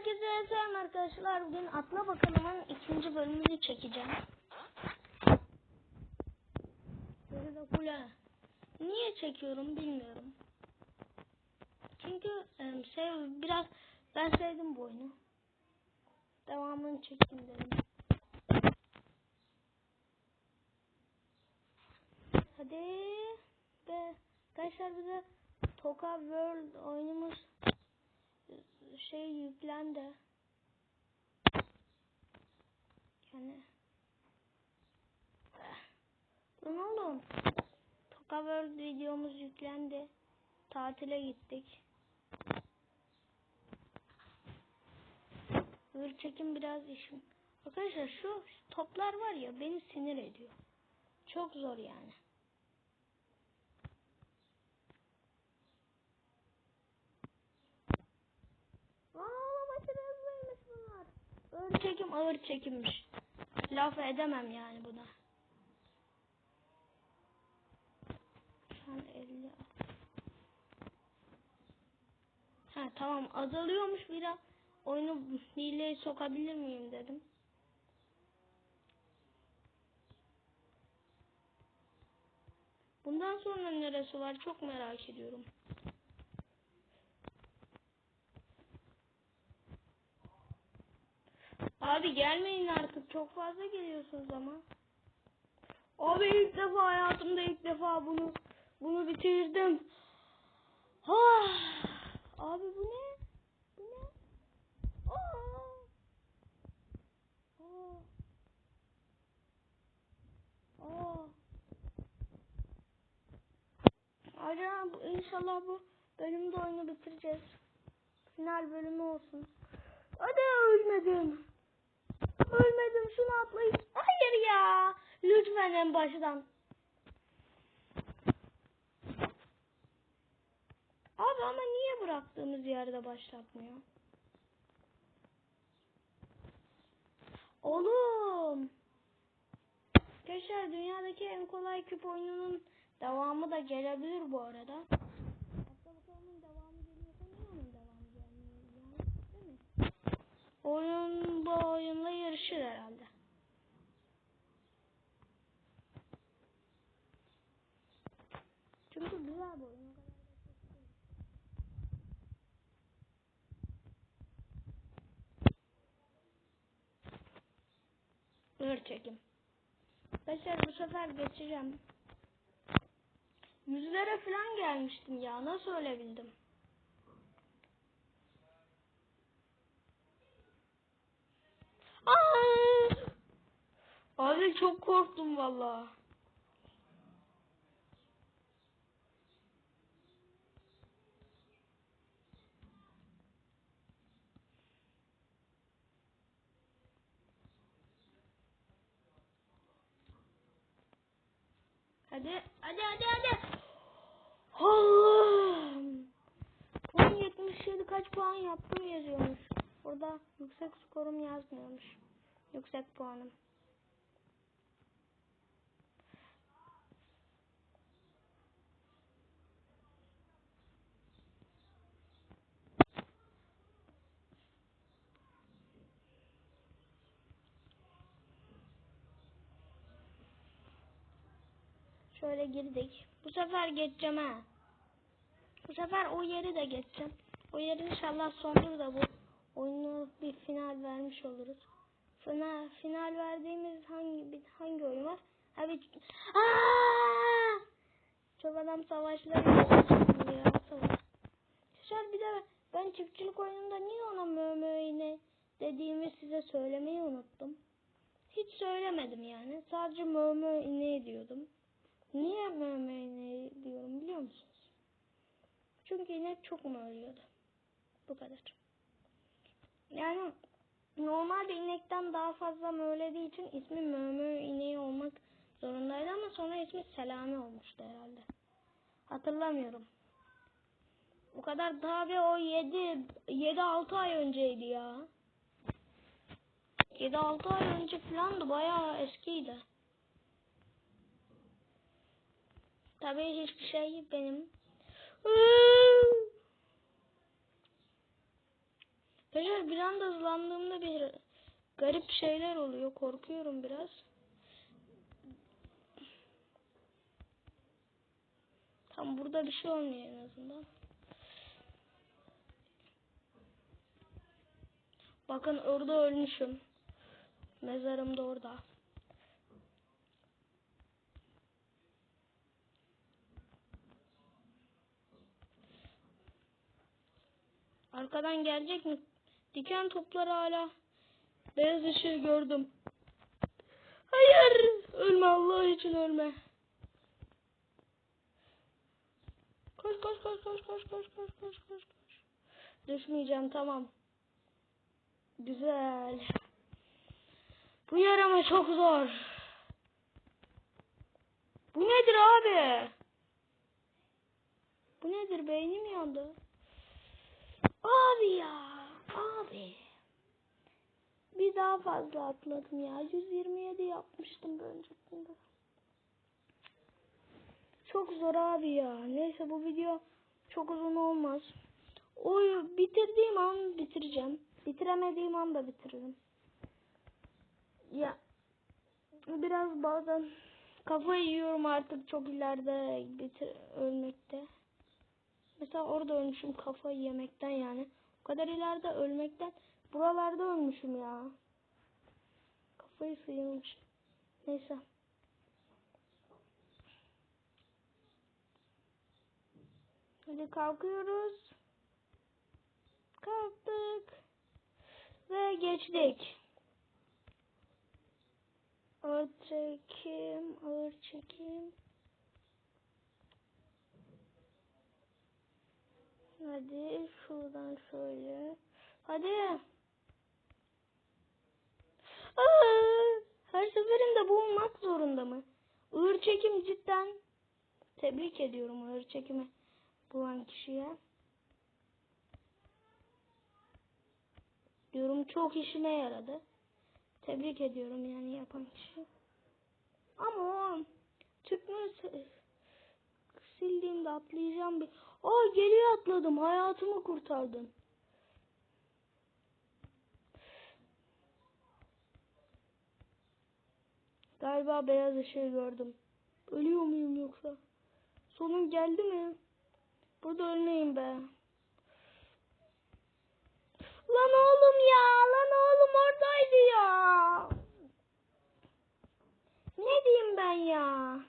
Herkese selam arkadaşlar. Bugün Atla Bakalım'ın ikinci bölümünü çekeceğim. Geride kule. Niye çekiyorum bilmiyorum. Çünkü e, biraz ben sevdim bu oyunu. Devamını çekeyim dedim. Hadi be arkadaşlar bize Toka World oyunumuz şey yüklendi. Yani Lan oğlum Toka World videomuz yüklendi. Tatile gittik. Öbür çekim biraz işim. Arkadaşlar şu toplar var ya beni sinir ediyor. Çok zor yani. Ağır çekim ağır çekimmiş. Laf edemem yani buna. An 50. Ha tamam azalıyormuş biraz. Oyunu hileye sokabilir miyim dedim. Bundan sonra neresi var çok merak ediyorum. Abi gelmeyin artık çok fazla geliyorsunuz ama. Abi ilk defa hayatımda ilk defa bunu bunu bitirdim. Ah! Abi bu ne? Bu ne? Aa! Aa! Aa! Acaba inşallah bu bölümde oyunu bitireceğiz. Final bölümü olsun. Hadi ölmedim. Ölmedim şunu atlayayım. Hayır ya. Lütfen en baştan. Abi ama niye bıraktığımız yerde başlatmıyor? Oğlum. Arkadaşlar dünyadaki en kolay küp oyununun devamı da gelebilir bu arada. Hatta bakalım devamı geliyorsa niye onun devamı gelmiyor? Yani, değil mi? Oyun bu oyunla yarışır herhalde. Çünkü güzel bir oyun. Hır çekim. Arkadaşlar bu sefer geçeceğim. Yüzlere falan gelmiştim ya. Nasıl ölebildim? Aa! Abi çok korktum valla. Hadi, hadi, hadi, hadi. Allah'ım. Puan 77 kaç puan yaptım yazıyormuş. Burada yüksek skorum yazmıyormuş. Yüksek puanım. Şöyle girdik. Bu sefer geçeceğim ha. Bu sefer o yeri de geçeceğim. O yeri inşallah sondur da bu oyunu bir final vermiş oluruz. Final, final verdiğimiz hangi bir, hangi oyun var? Ha bir Aa! Çok adam savaşları ya. Şöyle bir de ben çiftçilik oyununda niye ona mömöğüne dediğimi size söylemeyi unuttum. Hiç söylemedim yani. Sadece mömöğüne diyordum. Niye mömöğüne diyorum biliyor musunuz? Çünkü inek çok mövlüyordu. Bu kadar. Yani normalde inekten daha fazla mövlediği için ismi mömö ineği olmak zorundaydı ama sonra ismi Selami olmuştu herhalde. Hatırlamıyorum. O kadar daha bir o 7 7 6 ay önceydi ya. 7 6 ay önce falandı bayağı eskiydi. Tabii hiçbir şey benim Arkadaşlar bir anda hızlandığımda bir garip şeyler oluyor. Korkuyorum biraz. Tam burada bir şey olmuyor en azından. Bakın orada ölmüşüm. Mezarım da orada. Arkadan gelecek mi? Diken topları hala. Beyaz ışığı gördüm. Hayır! Ölme Allah için ölme. Koş koş koş koş koş koş koş koş koş koş. Düşmeyeceğim tamam. Güzel. Bu yarama çok zor. Bu nedir abi? Bu nedir beynim yandı. Abi ya. Abi. Bir daha fazla atladım ya. 127 yapmıştım bir öncekinde. Çok zor abi ya. Neyse bu video çok uzun olmaz. O bitirdiğim an bitireceğim. Bitiremediğim an da bitiririm. Ya biraz bazen kafayı yiyorum artık çok ileride bitir ölmekte. Mesela orada ölmüşüm kafayı yemekten yani. O kadar ileride ölmekten buralarda ölmüşüm ya. Kafayı sıyırmış. Neyse. Hadi kalkıyoruz. Kalktık. Ve geçtik. Ağır çekim, ağır çekim. Hadi şuradan şöyle. Hadi. Her seferinde bulunmak zorunda mı? Ağır çekim cidden. Tebrik ediyorum ağır çekimi bulan kişiye. Diyorum çok işime yaradı. Tebrik ediyorum yani yapan kişi. Ama o sildiğimde atlayacağım bir. Aa geriye atladım. Hayatımı kurtardım. Galiba beyaz ışığı gördüm. Ölüyor muyum yoksa? Sonum geldi mi? Burada ölmeyeyim be. Lan oğlum ya, lan oğlum oradaydı ya. Ne diyeyim ben ya?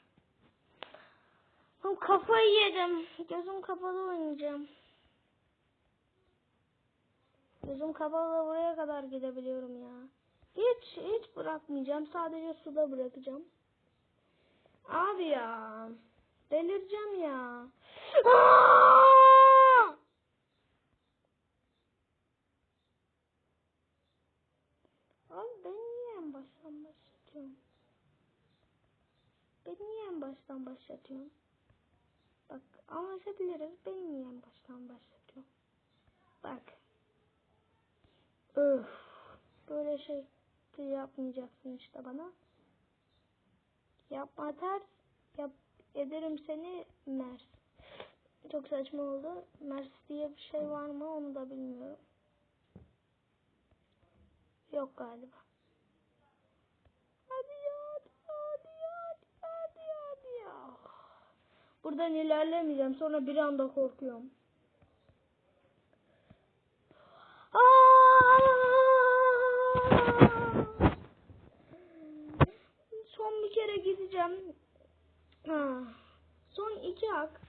Oğlum kafayı yedim. Gözüm kapalı oynayacağım. Gözüm kapalı buraya kadar gidebiliyorum ya. Hiç hiç bırakmayacağım. Sadece suda bırakacağım. Abi ya. Delireceğim ya. Aa! Abi ben niye en baştan başlatıyorum? Ben niye en baştan başlatıyorum? Bak anlaşabiliriz. Ben niye en baştan başlatıyorum? Bak. Öf. Böyle şey yapmayacaksın işte bana. Yapma ters. Yap ederim seni Mers. Çok saçma oldu. Mers diye bir şey var mı onu da bilmiyorum. Yok galiba. Hadi ya, hadi ya, hadi ya, hadi ya. Buradan ilerlemeyeceğim. Sonra bir anda korkuyorum. Aa! Son bir gideceğim. Ha. Son iki hak.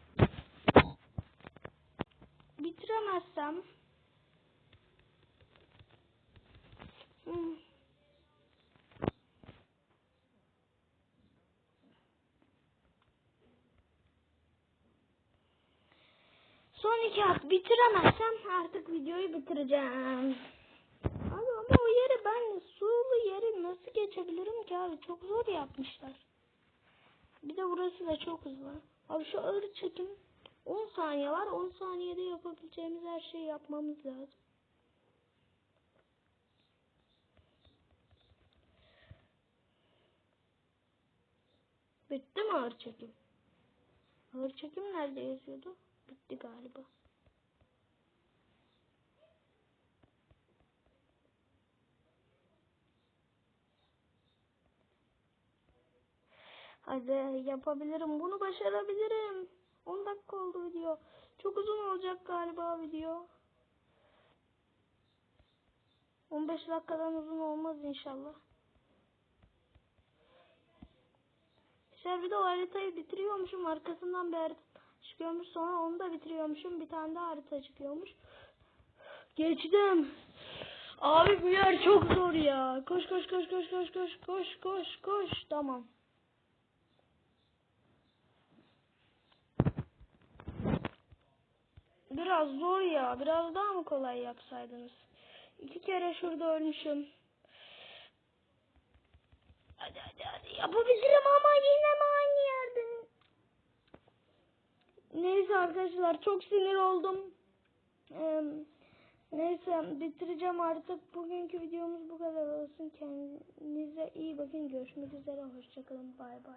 Bitiremezsem. Son iki hak bitiremezsem artık videoyu bitireceğim. Abi ama o yeri ben sulu yeri nasıl geçebilirim ki abi çok zor yapmışlar. Bir de burası da çok hızlı. Abi şu ağır çekim 10 saniye var. 10 saniyede yapabileceğimiz her şeyi yapmamız lazım. Bitti mi ağır çekim? Ağır çekim nerede yazıyordu? Bitti galiba. Hadi yapabilirim. Bunu başarabilirim. 10 dakika oldu video. Çok uzun olacak galiba video. 15 dakikadan uzun olmaz inşallah. Arkadaşlar bir de o haritayı bitiriyormuşum. Arkasından bir harita çıkıyormuş. Sonra onu da bitiriyormuşum. Bir tane daha harita çıkıyormuş. Geçtim. Abi bu yer çok zor ya. Koş koş koş koş koş koş koş koş koş. Tamam. Biraz zor ya. Biraz daha mı kolay yapsaydınız? İki kere şurada ölmüşüm. Hadi hadi hadi yapabilirim ama yine mi aynı yerden? Neyse arkadaşlar çok sinir oldum. Ee, neyse bitireceğim artık. Bugünkü videomuz bu kadar olsun. Kendinize iyi bakın. Görüşmek üzere. Hoşçakalın. Bay bay.